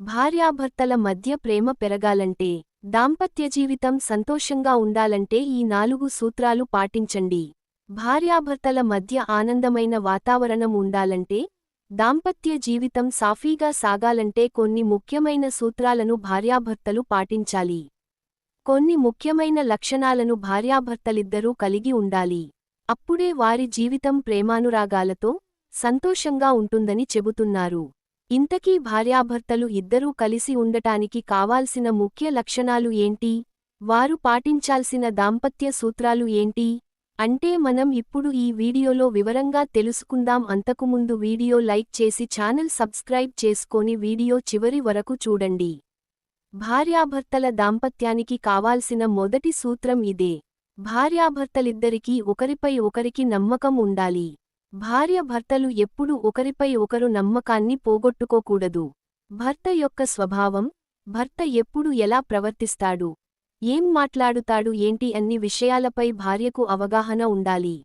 భార్యాభర్తల మధ్య ప్రేమ పెరగాలంటే దాంపత్య జీవితం సంతోషంగా ఉండాలంటే ఈ నాలుగు సూత్రాలు పాటించండి. భార్యాభర్తల మధ్య ఆనందమైన వాతావరణం ఉండాలంటే దాంపత్య జీవితం సాఫీగా సాగాలంటే కొన్ని ముఖ్యమైన సూత్రాలను భార్యాభర్తలు పాటించాలి. కొన్ని ముఖ్యమైన లక్షణాలను భార్యాభర్తలిద్దరూ కలిగి ఉండాలి. అప్పుడే వారి జీవితం ప్రేమానురాగాలతో సంతోషంగా ఉంటుందని చెబుతున్నారు. ఇంతకీ భార్యాభర్తలు ఇద్దరూ కలిసి ఉండటానికి కావాల్సిన ముఖ్య లక్షణాలు ఏంటి? వారు పాటించాల్సిన దాంపత్య సూత్రాలు ఏంటి? అంటే మనం ఇప్పుడు ఈ వీడియోలో వివరంగా తెలుసుకుందాం. అంతకుముందు వీడియో లైక్ చేసి ఛానల్ సబ్స్క్రైబ్ చేసుకొని వీడియో చివరి వరకు చూడండి. భార్యాభర్తల దాంపత్యానికి కావాల్సిన మొదటి సూత్రం ఇదే. భార్యాభర్తలిద్దరికీ ఒకరిపై ఒకరికి నమ్మకం ఉండాలి. భార్య భర్తలు ఎప్పుడూ ఒకరిపై ఒకరు నమ్మకాన్ని పోగొట్టుకోకూడదు. భర్త యొక్క స్వభావం భర్త ఎప్పుడు ఎలా ప్రవర్తిస్తాడు ఏం మాట్లాడుతాడు ఏంటి అన్ని విషయాలపై భార్యకు అవగాహన ఉండాలి.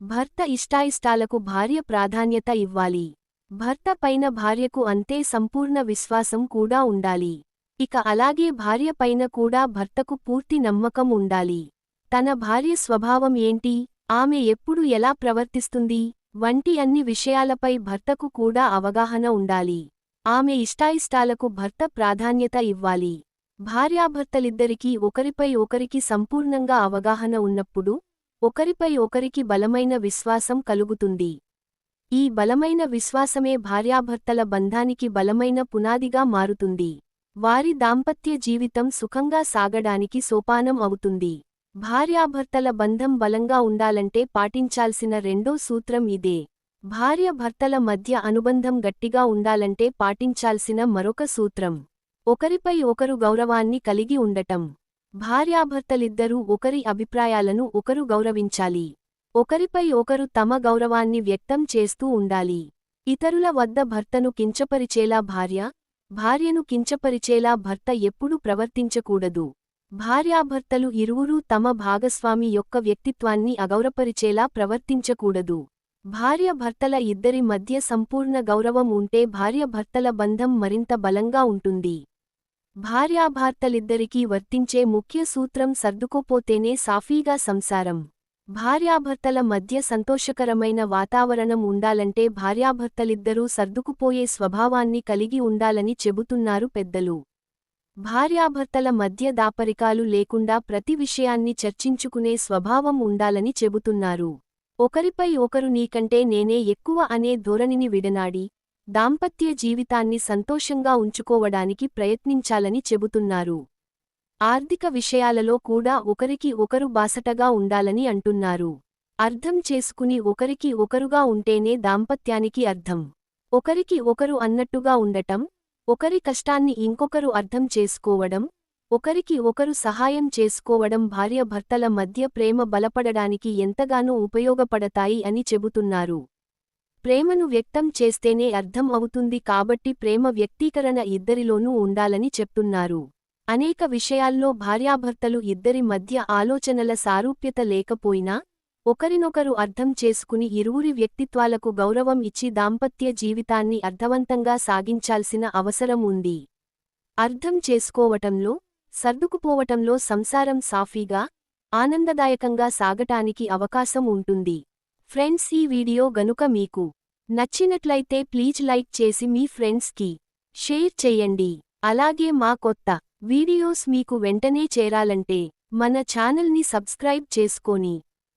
భర్త ఇష్టాయిష్టాలకు భార్య ప్రాధాన్యత ఇవ్వాలి. భర్త పైన భార్యకు అంతే సంపూర్ణ విశ్వాసం కూడా ఉండాలి. ఇక అలాగే భార్య పైన కూడా భర్తకు పూర్తి నమ్మకం ఉండాలి. తన భార్య స్వభావం ఏంటి? ఆమె ఎప్పుడు ఎలా ప్రవర్తిస్తుంది? వంటి అన్ని విషయాలపై భర్తకు కూడా అవగాహన ఉండాలి. ఆమె ఇష్టాయిష్టాలకు భర్త ప్రాధాన్యత ఇవ్వాలి. భార్యాభర్తలిద్దరికీ ఒకరిపై ఒకరికి సంపూర్ణంగా అవగాహన ఉన్నప్పుడు ఒకరిపై ఒకరికి బలమైన విశ్వాసం కలుగుతుంది. ఈ బలమైన విశ్వాసమే భార్యాభర్తల బంధానికి బలమైన పునాదిగా మారుతుంది. వారి దాంపత్య జీవితం సుఖంగా సాగడానికి సోపానం అవుతుంది. భార్యాభర్తల బంధం బలంగా ఉండాలంటే పాటించాల్సిన రెండో సూత్రం ఇదే. భార్య భర్తల మధ్య అనుబంధం గట్టిగా ఉండాలంటే పాటించాల్సిన మరొక సూత్రం. ఒకరిపై ఒకరు గౌరవాన్ని కలిగి ఉండటం. భార్యాభర్తలిద్దరూ ఒకరి అభిప్రాయాలను ఒకరు గౌరవించాలి. ఒకరిపై ఒకరు తమ గౌరవాన్ని వ్యక్తం చేస్తూ ఉండాలి. ఇతరుల వద్ద భర్తను కించపరిచేలా భార్య భార్యను కించపరిచేలా భర్త ఎప్పుడూ ప్రవర్తించకూడదు. భార్యాభర్తలు ఇరువురూ తమ భాగస్వామి యొక్క వ్యక్తిత్వాన్ని అగౌరపరిచేలా ప్రవర్తించకూడదు. భార్య భర్తల ఇద్దరి మధ్య సంపూర్ణ గౌరవం ఉంటే భార్య భర్తల బంధం మరింత బలంగా ఉంటుంది. భార్యాభర్తలిద్దరికీ వర్తించే ముఖ్య సూత్రం సర్దుకోపోతేనే సాఫీగా సంసారం. భార్యాభర్తల మధ్య సంతోషకరమైన వాతావరణం ఉండాలంటే భార్యాభర్తలిద్దరూ సర్దుకుపోయే స్వభావాన్ని కలిగి ఉండాలని చెబుతున్నారు పెద్దలు. భార్యాభర్తల మధ్య దాపరికాలు లేకుండా ప్రతి విషయాన్ని చర్చించుకునే స్వభావం ఉండాలని చెబుతున్నారు. ఒకరిపై ఒకరు నీకంటే నేనే ఎక్కువ అనే ధోరణిని విడనాడి దాంపత్య జీవితాన్ని సంతోషంగా ఉంచుకోవడానికి ప్రయత్నించాలని చెబుతున్నారు. ఆర్థిక విషయాలలో కూడా ఒకరికి ఒకరు బాసటగా ఉండాలని అంటున్నారు. అర్థం చేసుకుని ఒకరికి ఒకరుగా ఉంటేనే దాంపత్యానికి అర్థం. ఒకరికి ఒకరు అన్నట్టుగా ఉండటం ఒకరి కష్టాన్ని ఇంకొకరు అర్థం చేసుకోవడం ఒకరికి ఒకరు సహాయం చేసుకోవడం భార్యభర్తల మధ్య ప్రేమ బలపడడానికి ఎంతగానో ఉపయోగపడతాయి అని చెబుతున్నారు. ప్రేమను వ్యక్తం చేస్తేనే అర్థం అవుతుంది కాబట్టి ప్రేమ వ్యక్తీకరణ ఇద్దరిలోనూ ఉండాలని చెప్తున్నారు. అనేక విషయాల్లో భార్యాభర్తలు ఇద్దరి మధ్య ఆలోచనల సారూప్యత లేకపోయినా ఒకరినొకరు అర్థం చేసుకుని ఇరువురి వ్యక్తిత్వాలకు గౌరవం ఇచ్చి దాంపత్య జీవితాన్ని అర్థవంతంగా సాగించాల్సిన అవసరం ఉంది. అర్థం చేసుకోవటంలో సర్దుకుపోవటంలో సంసారం సాఫీగా ఆనందదాయకంగా సాగటానికి అవకాశం ఉంటుంది. ఫ్రెండ్స్ ఈ వీడియో గనుక మీకు నచ్చినట్లయితే ప్లీజ్ లైక్ చేసి మీ ఫ్రెండ్స్కి షేర్ చెయ్యండి అలాగే మా కొత్త వీడియోస్ మీకు వెంటనే చేరాలంటే మన ఛానల్ని సబ్స్క్రైబ్ చేసుకొని